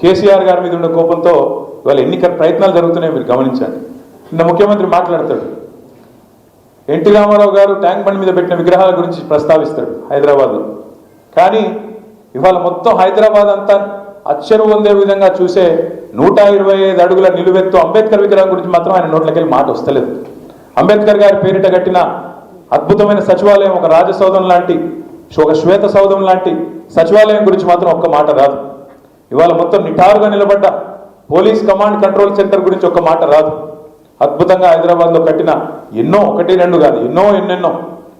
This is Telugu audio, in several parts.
కేసీఆర్ గారి మీద ఉన్న కోపంతో ఇవాళ ఎన్నికల ప్రయత్నాలు జరుగుతున్నాయో మీరు గమనించండి. నిన్న ముఖ్యమంత్రి మాట్లాడతాడు. ఎన్టీ రామారావు గారు ట్యాంక్ బండ్ మీద పెట్టిన విగ్రహాల గురించి ప్రస్తావిస్తాడు హైదరాబాద్లో. కానీ ఇవాళ మొత్తం హైదరాబాద్ అంతా అచ్చరు పొందే విధంగా చూసే నూట ఇరవై ఐదు అడుగుల నిలువెత్తు అంబేద్కర్ విగ్రహం గురించి మాత్రం ఆయన నోట్లకెళ్ళి మాట వస్తలేదు. అంబేద్కర్ గారి పేరిట కట్టిన అద్భుతమైన సచివాలయం ఒక రాజసౌధం లాంటి ఒక శ్వేత సౌధం లాంటి సచివాలయం గురించి మాత్రం ఒక్క మాట రాదు. ఇవాళ మొత్తం నిటారుగా నిలబడ్డ పోలీస్ కమాండ్ కంట్రోల్ సెంటర్ గురించి ఒక మాట రాదు. అద్భుతంగా హైదరాబాద్లో కట్టిన ఎన్నో ఒకటి రెండు కాదు ఎన్నో ఎన్నెన్నో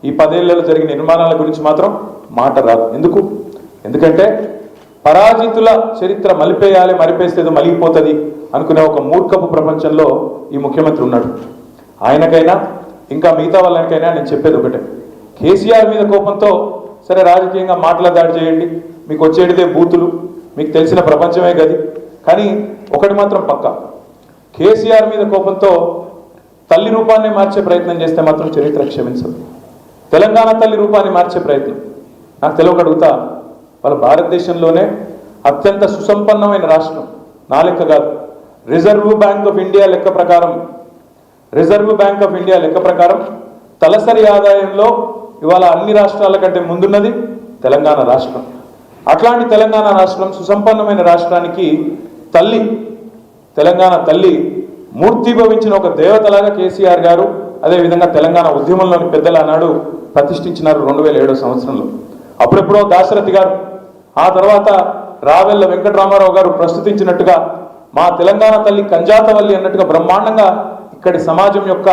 ఈ పదేళ్ళలో జరిగిన నిర్మాణాల గురించి మాత్రం మాట రాదు. ఎందుకు? ఎందుకంటే పరాజితుల చరిత్ర మలిపేయాలి మరిపేస్తేదో మలిగిపోతుంది అనుకునే ఒక మూర్ఖపు ప్రపంచంలో ఈ ముఖ్యమంత్రి ఉన్నాడు. ఆయనకైనా ఇంకా మిగతా వాళ్ళకైనా నేను చెప్పేది ఒకటే. కేసీఆర్ మీద కోపంతో సరే రాజకీయంగా మాటల దాడి చేయండి మీకు వచ్చేటిదే బూతులు మీకు తెలిసిన ప్రపంచమే గది. కానీ ఒకటి మాత్రం పక్కా. కేసీఆర్ మీద కోపంతో తల్లి రూపాన్ని మార్చే ప్రయత్నం చేస్తే మాత్రం చరిత్ర క్షమించదు. తెలంగాణ తల్లి రూపాన్ని మార్చే ప్రయత్నం. నాకు తెలియకడుగుతా వాళ్ళ భారతదేశంలోనే అత్యంత సుసంపన్నమైన రాష్ట్రం. నా లెక్క కాదు. రిజర్వ్ బ్యాంక్ ఆఫ్ ఇండియా లెక్క ప్రకారం రిజర్వ్ బ్యాంక్ ఆఫ్ ఇండియా లెక్క ప్రకారం తలసరి ఆదాయంలో ఇవాళ అన్ని రాష్ట్రాల కంటే ముందున్నది తెలంగాణ రాష్ట్రం. అట్లాంటి తెలంగాణ రాష్ట్రం సుసంపన్నమైన రాష్ట్రానికి తల్లి తెలంగాణ తల్లి మూర్తిభవించిన ఒక దేవతలాగా కేసీఆర్ గారు అదేవిధంగా తెలంగాణ ఉద్యమంలోని పెద్దలు ఆనాడు ప్రతిష్ఠించినారు రెండు వేల ఏడో సంవత్సరంలో. అప్పుడెప్పుడో దాశరథి గారు ఆ తర్వాత రావెల్ల వెంకటరామారావు గారు ప్రస్తుతించినట్టుగా మా తెలంగాణ తల్లి కంజాతవల్లి అన్నట్టుగా బ్రహ్మాండంగా ఇక్కడి సమాజం యొక్క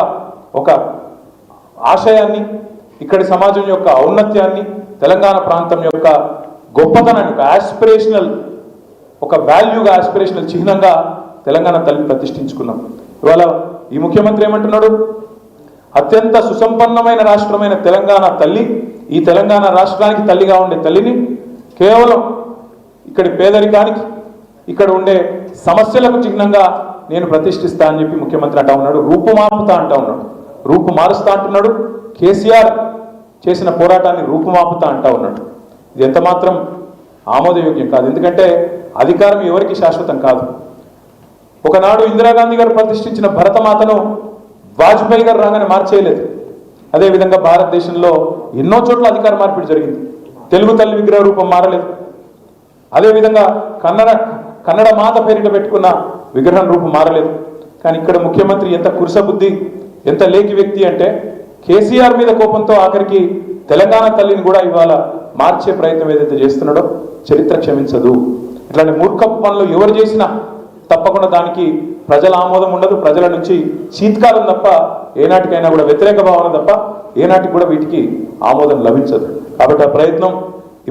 ఒక ఆశయాన్ని ఇక్కడి సమాజం యొక్క ఔన్నత్యాన్ని తెలంగాణ ప్రాంతం యొక్క గొప్పతనాన్ని ఒక ఆస్పిరేషనల్ ఒక వాల్యూగా ఆస్పిరేషనల్ చిహ్నంగా తెలంగాణ తల్లి ప్రతిష్ఠించుకున్నాం. ఇవాళ ఈ ముఖ్యమంత్రి ఏమంటున్నాడు? అత్యంత సుసంపన్నమైన రాష్ట్రమైన తెలంగాణ తల్లి ఈ తెలంగాణ రాష్ట్రానికి తల్లిగా ఉండే తల్లిని కేవలం ఇక్కడి పేదరికానికి ఇక్కడ ఉండే సమస్యలకు చిహ్నంగా నేను ప్రతిష్ఠిస్తా అని చెప్పి ముఖ్యమంత్రి అంటా ఉన్నాడు. రూపుమాపుతా అంటా ఉన్నాడు. రూపు మారుస్తా అంటున్నాడు. కేసీఆర్ చేసిన పోరాటాన్ని రూపుమాపుతా అంటా ఉన్నాడు. ఇది ఎంతమాత్రం ఆమోదయోగ్యం కాదు. ఎందుకంటే అధికారం ఎవరికి శాశ్వతం కాదు. ఒకనాడు ఇందిరాగాంధీ గారు ప్రతిష్ఠించిన భరతమాతను వాజ్పేయి గారు రాగానే మార్చేయలేదు. అదేవిధంగా భారతదేశంలో ఎన్నో చోట్ల అధికార మార్పిడి జరిగింది. తెలుగు తల్లి విగ్రహ రూపం మారలేదు. అదేవిధంగా కన్నడ కన్నడ మాత పేరిట పెట్టుకున్న విగ్రహం రూపం మారలేదు. కానీ ఇక్కడ ముఖ్యమంత్రి ఎంత కురుసబుద్ధి ఎంత లేకి వ్యక్తి అంటే కేసీఆర్ మీద కోపంతో ఆఖరికి తెలంగాణ తల్లిని కూడా ఇవాళ మార్చే ప్రయత్నం ఏదైతే చేస్తున్నాడో చరిత్ర క్షమించదు. ఇట్లాంటి మూర్ఖపు పనులు ఎవరు చేసినా తప్పకుండా దానికి ప్రజల ఆమోదం ఉండదు ప్రజల నుంచి శీతకాలం తప్ప ఏనాటికైనా కూడా వ్యతిరేక భావన తప్ప ఏనాటికి కూడా వీటికి ఆమోదం లభించదు. కాబట్టి ఆ ప్రయత్నం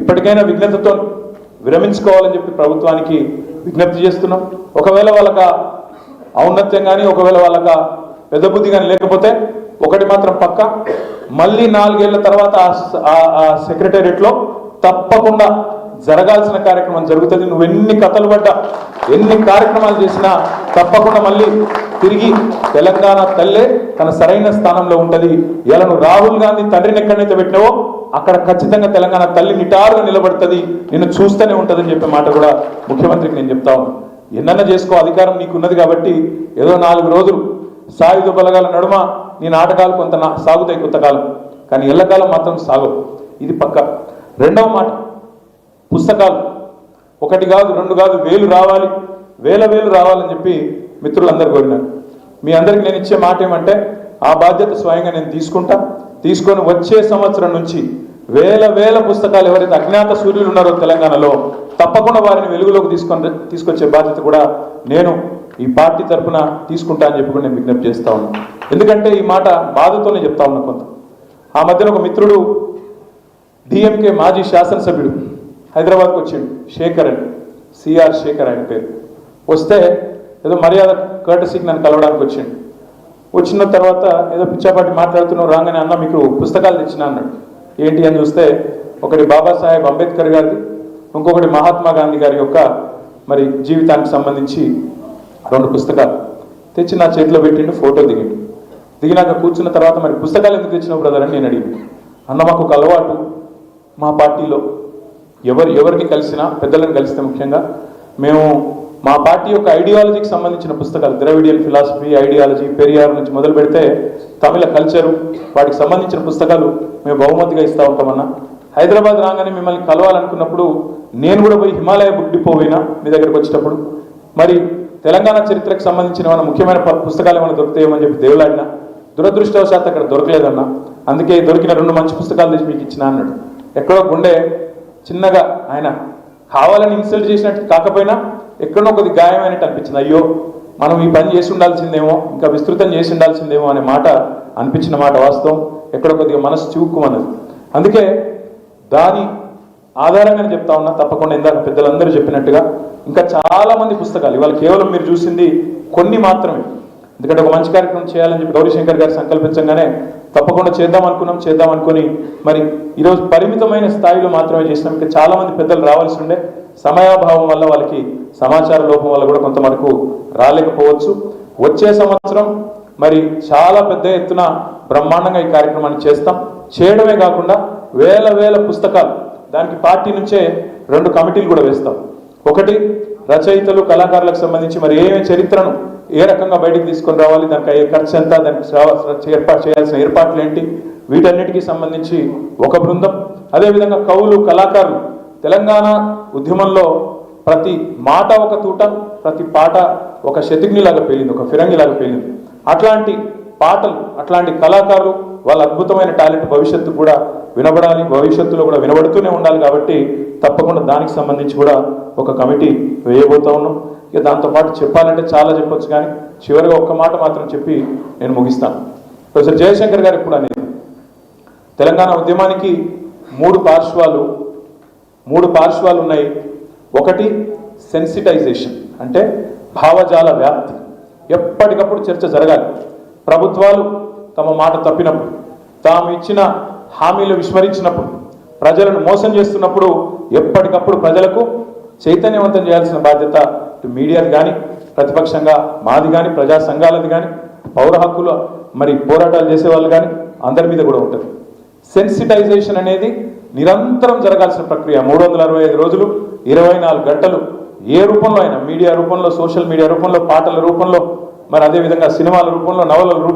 ఇప్పటికైనా విఘ్నతతో విరమించుకోవాలని చెప్పి ప్రభుత్వానికి విజ్ఞప్తి చేస్తున్నాం. ఒకవేళ వాళ్ళక ఔన్నత్యం కానీ ఒకవేళ వాళ్ళక పెద్ద బుద్ధి కానీ లేకపోతే ఒకటి మాత్రం పక్క. మళ్ళీ నాలుగేళ్ళ తర్వాత ఆ- ఆ- సెక్రటేరియట్లో తప్పకుండా జరగాల్సిన కార్యక్రమం జరుగుతుంది. నువ్వు ఎన్ని కథలు పడ్డా ఎన్ని కార్యక్రమాలు చేసినా తప్పకుండా మళ్ళీ తిరిగి తెలంగాణ తల్లే తన సరైన స్థానంలో ఉంటుంది. ఇలా నువ్వు రాహుల్ గాంధీ తండ్రిని ఎక్కడైతే పెట్టినావో అక్కడ ఖచ్చితంగా తెలంగాణ తల్లి నిటారుగా నిలబడుతుంది. నిన్ను చూస్తూనే ఉంటుందని చెప్పే మాట కూడా ముఖ్యమంత్రికి నేను చెప్తా ఉన్నాను ఎన్నన్నా చేసుకో అధికారం నీకున్నది కాబట్టి ఏదో నాలుగు రోజులు సాయుధ బలగాల నడుమ నీ నాటకాలు కొంత సాగుతాయి కొంతకాలం కానీ ఎల్లకాలం మాత్రం సాగవు. ఇది పక్క. రెండవ మాట పుస్తకాలు. ఒకటి కాదు రెండు కాదు వేలు రావాలి. వేల వేలు రావాలని చెప్పి మిత్రులందరూ కోరినారు. మీ అందరికి నేను ఇచ్చే మాట ఏమంటే ఆ బాధ్యత స్వయంగా నేను తీసుకుంటా. తీసుకొని వచ్చే సంవత్సరం నుంచి వేల వేల పుస్తకాలు ఎవరైతే అజ్ఞాత సూర్యులు ఉన్నారో తెలంగాణలో తప్పకుండా వారిని వెలుగులోకి తీసుకొని తీసుకొచ్చే బాధ్యత కూడా నేను ఈ పార్టీ తరఫున తీసుకుంటా అని చెప్పి నేను విజ్ఞప్తి చేస్తా ఉన్నాను ఎందుకంటే ఈ మాట బాధతోనే చెప్తా ఉన్నా కొంత. ఆ మధ్యన ఒక మిత్రుడు డిఎంకే మాజీ శాసనసభ్యుడు హైదరాబాద్కి వచ్చిండు శేఖర్ అని. సిఆర్ శేఖర్ ఆయన పేరు. వస్తే ఏదో మర్యాద కర్టసీకి నన్ను కలవడానికి వచ్చిండు. వచ్చిన తర్వాత ఏదో పిచ్చాపాటి మాట్లాడుతున్నావు రాగానే అన్న మీకు పుస్తకాలు తెచ్చిన అన్నాడు. ఏంటి అని చూస్తే ఒకటి బాబాసాహెబ్ అంబేద్కర్ గారిది ఇంకొకటి మహాత్మా గాంధీ గారి యొక్క మరి జీవితానికి సంబంధించి రెండు పుస్తకాలు. తెచ్చి నా చేతిలో పెట్టిండు ఫోటో దిగిండు. దిగినాక కూర్చున్న తర్వాత మరి పుస్తకాలు ఎందుకు తెచ్చినావు బ్రదర్ అని నేను అడిగింది అన్న మాకు ఒక అలవాటు. మా పార్టీలో ఎవరు ఎవరిని కలిసినా పెద్దలను కలిస్తే ముఖ్యంగా మేము మా పార్టీ యొక్క ఐడియాలజీకి సంబంధించిన పుస్తకాలు ద్రవిడియన్ ఫిలాసఫీ ఐడియాలజీ పెరియార్ నుంచి మొదలు పెడితే తమిళ కల్చరు వాటికి సంబంధించిన పుస్తకాలు మేము బహుమతిగా ఇస్తూ ఉంటామన్నా. హైదరాబాద్ రాగానే మిమ్మల్ని కలవాలనుకున్నప్పుడు నేను కూడా పోయి హిమాలయ బుక్ డిపో పోయినా మీ దగ్గరకు వచ్చేటప్పుడు. మరి తెలంగాణ చరిత్రకు సంబంధించిన మన ముఖ్యమైన పుస్తకాలు ఏమైనా దొరుకుతాయేమని చెప్పి దేవులాడినా దురదృష్టవశాత్తు అక్కడ దొరకలేదన్నా. అందుకే దొరికిన రెండు మంచి పుస్తకాలు తెచ్చి మీకు ఇచ్చిన అన్నాడు. ఎక్కడో గుండె చిన్నగా ఆయన కావాలని ఇన్సల్ట్ చేసినట్టు కాకపోయినా ఎక్కడో కొద్ది గాయమైనట్టు అనిపించింది. అయ్యో మనం ఈ పని చేసి ఉండాల్సిందేమో ఇంకా విస్తృతం చేసి ఉండాల్సిందేమో అనే మాట అనిపించిన మాట వాస్తవం. ఎక్కడో కొద్దిగా మనసు చివుక్కుమన్నది. అందుకే దాని ఆధారంగానే చెప్తా ఉన్నా తప్పకుండా ఇందాక పెద్దలందరూ చెప్పినట్టుగా ఇంకా చాలా మంది పుస్తకాలు ఇవాళ కేవలం మీరు చూసింది కొన్ని మాత్రమే. ఎందుకంటే ఒక మంచి కార్యక్రమం చేయాలని చెప్పి గౌరీశంకర్ గారు సంకల్పించగానే తప్పకుండా చేద్దాం అనుకున్నాం చేద్దాం అనుకుని మరి ఈరోజు పరిమితమైన స్థాయిలో మాత్రమే చేసినాం. ఇంకా చాలా మంది పెద్దలు రావాల్సి ఉండే సమయాభావం వల్ల వాళ్ళకి సమాచార లోపం వల్ల కూడా కొంత మనకు రాలేకపోవచ్చు. వచ్చే సంవత్సరం మరి చాలా పెద్ద ఎత్తున బ్రహ్మాండంగా ఈ కార్యక్రమాన్ని చేస్తాం. చేయడమే కాకుండా వేల వేల పుస్తకాలు దానికి పార్టీ నుంచే రెండు కమిటీలు కూడా వేస్తాం. ఒకటి రచయితలు కళాకారులకు సంబంధించి మరి ఏమేమి చరిత్రను ఏ రకంగా బయటికి తీసుకొని రావాలి దానికి అయ్యే ఖర్చు ఎంత దానికి ఏర్పాటు చేయాల్సిన ఏర్పాట్లు ఏంటి? వీటన్నిటికీ సంబంధించి ఒక బృందం. అదేవిధంగా కవులు కళాకారులు. తెలంగాణ ఉద్యమంలో ప్రతి మాట ఒక తూట ప్రతి పాట ఒక శతిగ్నిలాగా పేలింది ఒక ఫిరంగిలాగా పేలింది. అట్లాంటి పాటలు అట్లాంటి కళాకారులు వాళ్ళ అద్భుతమైన టాలెంట్ భవిష్యత్తు కూడా వినబడాలి భవిష్యత్తులో కూడా వినబడుతూనే ఉండాలి కాబట్టి తప్పకుండా దానికి సంబంధించి కూడా ఒక కమిటీ వేయబోతా ఉన్నాం. ఇక దాంతోపాటు చెప్పాలంటే చాలా చెప్పొచ్చు కానీ చివరిగా ఒక్క మాట మాత్రం చెప్పి నేను ముగిస్తాను. ప్రొఫెసర్ జయశంకర్ గారు ఇప్పుడు అనేది తెలంగాణ ఉద్యమానికి మూడు పార్శ్వాలు మూడు పార్శ్వాలు ఉన్నాయి. ఒకటి సెన్సిటైజేషన్ అంటే భావజాల వ్యాప్తి. ఎప్పటికప్పుడు చర్చ జరగాలి. ప్రభుత్వాలు తమ మాట తప్పినప్పుడు తాము ఇచ్చిన హామీలు విస్మరించినప్పుడు ప్రజలను మోసం చేస్తున్నప్పుడు ఎప్పటికప్పుడు ప్రజలకు చైతన్యవంతం చేయాల్సిన బాధ్యత ఇటు మీడియాది కానీ ప్రతిపక్షంగా మాది కానీ ప్రజా సంఘాలది కానీ పౌర హక్కుల మరి పోరాటాలు చేసే వాళ్ళు కానీ అందరి మీద కూడా ఉంటుంది. సెన్సిటైజేషన్ అనేది నిరంతరం జరగాల్సిన ప్రక్రియ. మూడు వందల అరవై ఐదు రోజులు ఇరవై నాలుగు గంటలు ఏ రూపంలో అయినా మీడియా రూపంలో సోషల్ మీడియా రూపంలో పాటల రూపంలో మరి అదేవిధంగా సినిమాల రూపంలో నవలల రూపంలో